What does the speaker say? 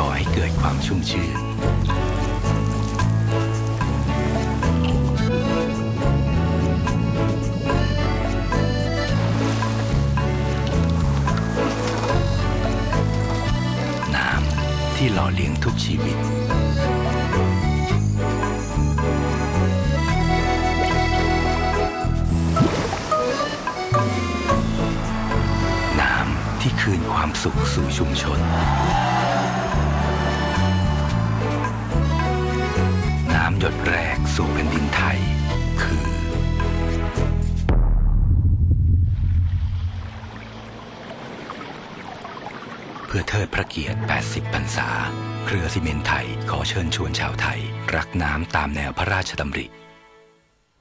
่อให้เกิดความชุ่มชื่นน้ำที่หล่อเลี้ยงทุกชีวิตน้ำที่คืนความสุขสู่ชุมชน ดแรกสู่แผ่นดินไทย คือ เพื่อเทิดพระเกียรติ 80 พรรษา เครือซีเมนไทยขอเชิญชวนชาวไทย รักน้ำตามแนวพระราชดำริ